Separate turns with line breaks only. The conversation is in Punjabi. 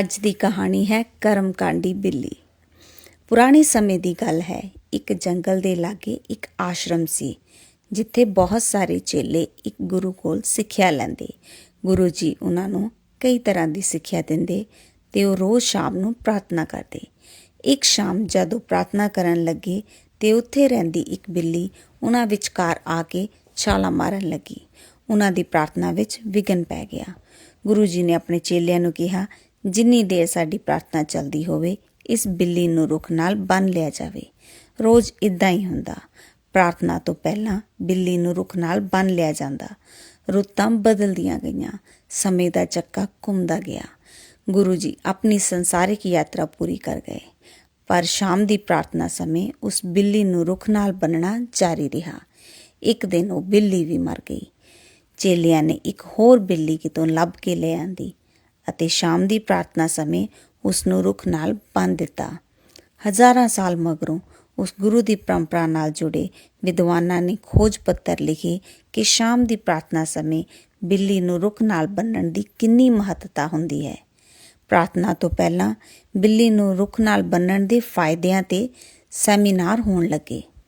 ਅੱਜ ਦੀ ਕਹਾਣੀ ਹੈ ਕਰਮਕਾਂਡੀ ਬਿੱਲੀ। ਪੁਰਾਣੇ ਸਮੇਂ ਦੀ ਗੱਲ ਹੈ, ਇੱਕ ਜੰਗਲ ਦੇ ਲਾਗੇ ਇੱਕ ਆਸ਼ਰਮ ਸੀ, ਜਿੱਥੇ ਬਹੁਤ ਸਾਰੇ ਚੇਲੇ ਇੱਕ ਗੁਰੂ ਕੋਲ ਸਿੱਖਿਆ ਲੈਂਦੇ। ਗੁਰੂ ਜੀ ਉਹਨਾਂ ਨੂੰ ਕਈ ਤਰ੍ਹਾਂ ਦੀ ਸਿੱਖਿਆ ਦਿੰਦੇ ਤੇ ਉਹ ਰੋਜ਼ ਸ਼ਾਮ ਨੂੰ ਪ੍ਰਾਰਥਨਾ ਕਰਦੇ। ਇੱਕ ਸ਼ਾਮ ਜਦੋਂ ਪ੍ਰਾਰਥਨਾ ਕਰਨ ਲੱਗੇ ਤੇ ਉੱਥੇ ਰਹਿੰਦੀ ਇੱਕ ਬਿੱਲੀ ਉਹਨਾਂ ਵਿਚਕਾਰ ਆ ਕੇ ਛਾਲਾਂ ਮਾਰਨ ਲੱਗੀ। ਉਹਨਾਂ ਦੀ ਪ੍ਰਾਰਥਨਾ ਵਿੱਚ ਵਿਘਨ ਪੈ ਗਿਆ। ਗੁਰੂ ਜੀ ਨੇ ਆਪਣੇ ਚੇਲਿਆਂ ਨੂੰ ਕਿਹਾ ਜਿੰਨੀ ਦੇਰ ਸਾਡੀ ਪ੍ਰਾਰਥਨਾ ਚੱਲਦੀ ਹੋਵੇ, ਇਸ ਬਿੱਲੀ ਨੂੰ ਰੁੱਖ ਨਾਲ ਬੰਨ ਲਿਆ ਜਾਵੇ। ਰੋਜ਼ ਇਦਾਂ ਹੀ ਹੁੰਦਾ। ਪ੍ਰਾਰਥਨਾ ਤੋਂ ਪਹਿਲਾਂ ਬਿੱਲੀ ਨੂੰ ਰੁੱਖ ਨਾਲ ਬੰਨ ਲਿਆ ਜਾਂਦਾ। ਰੁੱਤਾਂ ਬਦਲਦੀਆਂ ਗਈਆਂ। ਸਮੇਂ ਦਾ ਚੱਕਾ ਘੁੰਮਦਾ ਗਿਆ। ਗੁਰੂ ਜੀ ਆਪਣੀ ਸੰਸਾਰਿਕ ਯਾਤਰਾ ਪੂਰੀ ਕਰ ਗਏ। ਪਰ ਸ਼ਾਮ ਦੀ ਪ੍ਰਾਰਥਨਾ ਸਮੇਂ ਉਸ ਬਿੱਲੀ ਨੂੰ ਰੁੱਖ ਨਾਲ ਬੰਨਣਾ ਜਾਰੀ ਰਿਹਾ। ਇੱਕ ਦਿਨ ਉਹ ਬਿੱਲੀ ਵੀ ਮਰ ਗਈ। ਚੇਲਿਆਂ ਨੇ ਇੱਕ ਹੋਰ ਬਿੱਲੀ ਕਿਤੋਂ ਲੱਭ ਕੇ ਲੈ ਆਂਦੀ। ਅਤੇ ਸ਼ਾਮ ਦੀ ਪ੍ਰਾਰਥਨਾ ਸਮੇਂ ਉਸ ਨੂੰ ਰੁੱਖ ਨਾਲ ਬੰਨ੍ਹ ਦਿੱਤਾ। ਹਜ਼ਾਰਾਂ ਸਾਲ ਮਗਰੋਂ ਉਸ ਗੁਰੂ ਦੀ ਪਰੰਪਰਾ ਨਾਲ ਜੁੜੇ ਵਿਦਵਾਨਾਂ ਨੇ ਖੋਜ ਪੱਤਰ ਲਿਖੇ ਕਿ ਸ਼ਾਮ ਦੀ ਪ੍ਰਾਰਥਨਾ ਸਮੇਂ ਬਿੱਲੀ ਨੂੰ ਰੁੱਖ ਨਾਲ ਬੰਨਣ ਦੀ ਕਿੰਨੀ ਮਹੱਤਤਾ ਹੁੰਦੀ ਹੈ। ਪ੍ਰਾਰਥਨਾ ਤੋਂ ਪਹਿਲਾਂ ਬਿੱਲੀ ਨੂੰ ਰੁੱਖ ਨਾਲ ਬੰਨਣ ਦੇ ਫਾਇਦਿਆਂ ਤੇ ਸੈਮੀਨਾਰ ਹੋਣ ਲੱਗੇ।